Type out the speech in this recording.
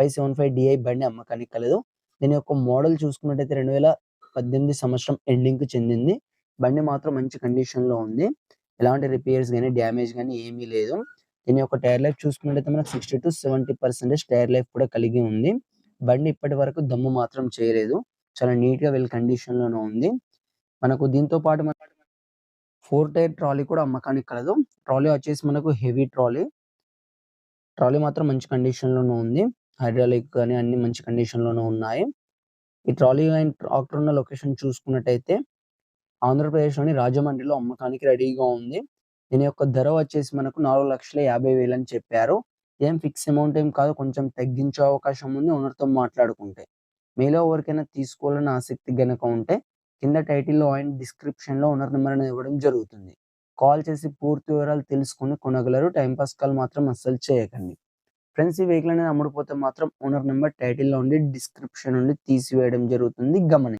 five seven five DI బండి అమ్మకానికి కలదు దీని యొక్క మోడల్ చూసుకున్నట్టయితే రెండు వేల పద్దెనిమిది సంవత్సరం ఎండింగ్కి చెందింది. బండి మాత్రం మంచి కండిషన్లో ఉంది. ఎలాంటి రిపేర్స్ కానీ డ్యామేజ్ కానీ ఏమీ లేదు. దీని యొక్క టైర్ లైఫ్ చూసుకున్నట్టయితే మనకు sixty to seventy percentage tyre life కూడా కలిగి ఉంది. బండి ఇప్పటి వరకు దమ్ము మాత్రం చేయలేదు. చాలా నీట్గా వెల్ కండిషన్లోనే ఉంది. మనకు దీంతో పాటు మన ఫోర్ టైర్ ట్రాలీ కూడా అమ్మకానికి కలదు ట్రాలీ వచ్చేసి మనకు హెవీ ట్రాలీ. ట్రాలీ మాత్రం మంచి కండిషన్లోనే ఉంది. హైడ్రాలిక్ కానీ అన్ని మంచి కండిషన్లోనే ఉన్నాయి. ఈ ట్రాలీ అండ్ ట్రాక్టర్ ఉన్న లొకేషన్ చూసుకున్నట్టయితే ఆంధ్రప్రదేశ్లోని రాజమండ్రిలో అమ్మకానికి రెడీగా ఉంది. దీని యొక్క ధర వచ్చేసి మనకు నాలుగు లక్షల యాభై వేలు అని చెప్పారు. ఏం ఫిక్స్ అమౌంట్ ఏం కాదు కొంచెం తగ్గించే అవకాశం ఉంది ఓనర్తో మాట్లాడుకుంటే. మీలో ఎవరికైనా తీసుకోవాలని ఆసక్తి గనక ఉంటే కింద టైటిల్లో అండ్ డిస్క్రిప్షన్లో ఓనర్ నెంబర్ అనేది ఇవ్వడం జరుగుతుంది. కాల్ చేసి పూర్తి వివరాలు తెలుసుకుని కొనగలరు. టైంపాస్ కాల్ మాత్రం అస్సలు చేయకండి. ఫ్రెండ్స్ ఈ వెహికల్ అనేది అమ్ముడుపోతే మాత్రం ఓనర్ నెంబర్ టైటిల్లో ఉండి డిస్క్రిప్షన్ నుండి తీసివేయడం జరుగుతుంది. గమని